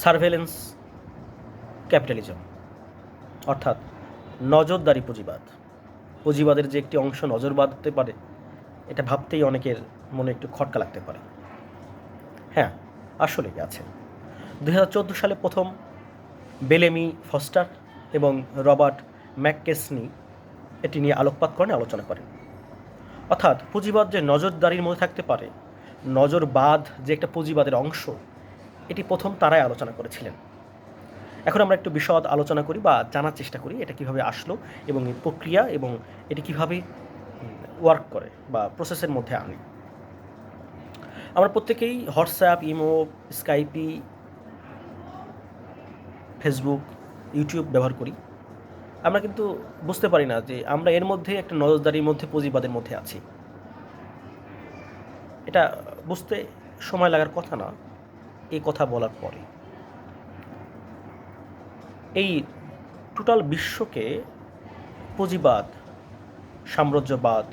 Surveillance capitalism, অর্থাৎ নজরদারি পুঁজিবাদ। পুঁজিবাদের যে একটি অংশ নজরবাদ হতে পারে, এটা ভাবতেই অনেকের মনে একটু খটকা লাগতে পারে। হ্যাঁ আসলেই আছে। দু হাজার চোদ্দ সালে প্রথম বেলেমি ফস্টার এবং রবার্ট ম্যাককেসনি এটি নিয়ে আলোকপাত করেন আলোচনা করেন। অর্থাৎ পুঁজিবাদ যে নজরদারির মধ্যে থাকতে পারে, নজরবাদ যে একটা পুঁজিবাদের অংশ এটি প্রথম তারাই আলোচনা করেছিলেন। এখন আমরা একটু বিশদ আলোচনা করি বা জানার চেষ্টা করি এটা কীভাবে আসলো এবং এই প্রক্রিয়া এবং এটি কীভাবে ওয়ার্ক করে বা প্রসেসের মধ্যে আনে। আমরা প্রত্যেকেই WhatsApp imo Skype Facebook YouTube ব্যবহার করি। আমরা কিন্তু বুঝতে পারি না যে আমরা এর মধ্যে একটা নজরদারির মধ্যে, পুঁজিবাদের মধ্যে আছি। এটা বুঝতে সময় লাগার কথা না। এই কথা বলার পরে এই টোটাল বিশ্বকে পুঁজিবাদ, সাম্রাজ্যবাদ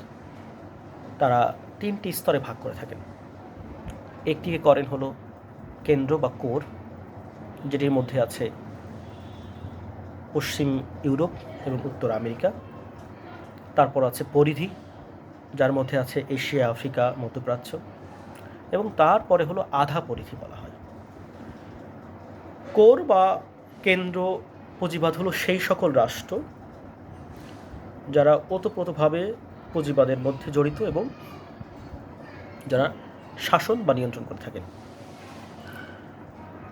তারা তিনটি স্তরে ভাগ করে থাকেন। একটিকে করেন হলো কেন্দ্র বা কোর, যেটির মধ্যে আছে পশ্চিম ইউরোপ এবং উত্তর আমেরিকা। তারপর আছে পরিধি, যার মধ্যে আছে এশিয়া, আফ্রিকা, মধ্যপ্রাচ্য এবং তারপরে হলো আধা পরিধি বলা হয়। কোর বা কেন্দ্র পুঁজিবাদ হলো সেই সকল রাষ্ট্র যারা ওতপ্রোতভাবে পুঁজিবাদের মধ্যে জড়িত এবং যারা শাসন বা নিয়ন্ত্রণ করে থাকেন।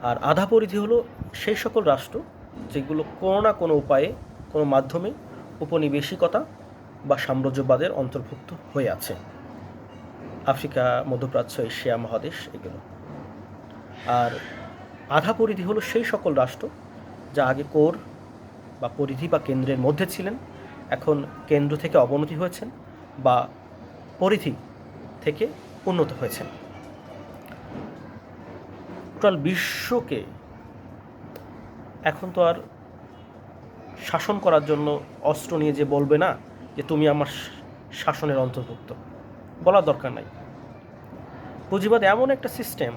আর আধা পরিধি হলো সেই সকল রাষ্ট্র যেগুলো কোনো না কোনো উপায়ে, কোনো মাধ্যমে উপনিবেশিকতা বা সাম্রাজ্যবাদের অন্তর্ভুক্ত হয়ে আছে। আফ্রিকা, মধ্যপ্রাচ্য, এশিয়া মহাদেশ, এগুলো। আর আধা পরিধি হলো সেই সকল রাষ্ট্র যা আগে কোর বা পরিধি বা কেন্দ্রের মধ্যে ছিলেন, এখন কেন্দ্র থেকে অবনতি হয়েছেন বা পরিধি থেকে উন্নত হয়েছেন। টোটাল বিশ্বকে এখন তো আর শাসন করার জন্য অস্ত্র নিয়ে যে বলবে না যে তুমি আমার শাসনের অন্তর্ভুক্ত, বলার দরকার নাই। পুঁজিবাদ এমন একটা সিস্টেম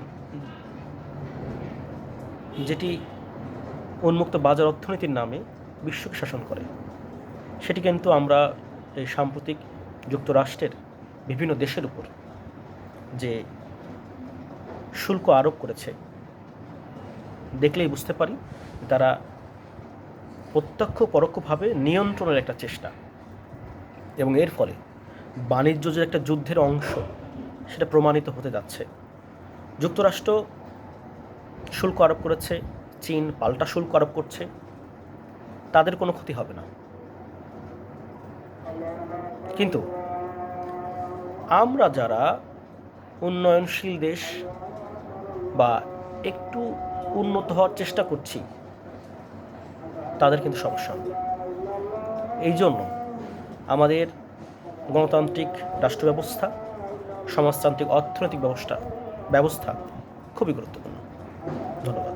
উন্মুক্ত বাজার অর্থনীতির নামে বিশ্বকে শাসন করে। সেটি কিন্তু আমরা এই সাম্প্রতিক যুক্তরাষ্ট্রের বিভিন্ন দেশের উপর যে শুল্ক আরোপ করেছে, দেখলেই বুঝতে পারি তারা প্রত্যক্ষ পরোক্ষভাবে নিয়ন্ত্রণের একটা চেষ্টা। এবং এর ফলে বাণিজ্য যে একটা যুদ্ধের অংশ, সেটা প্রমাণিত হতে যাচ্ছে। যুক্তরাষ্ট্র শুল্ক আরোপ করেছে, চীন পাল্টা শুল্ক আরোপ করছে, তাদের কোনো ক্ষতি হবে না। কিন্তু আমরা যারা উন্নয়নশীল দেশ বা একটু উন্নত হওয়ার চেষ্টা করছি, তাদের কিন্তু সমস্যা হবে। এই জন্য আমাদের গণতান্ত্রিক রাষ্ট্র ব্যবস্থা সমাজতান্ত্রিক অর্থনৈতিক ব্যবস্থা ব্যবস্থা খুবই গুরুত্বপূর্ণ। ধন্যবাদ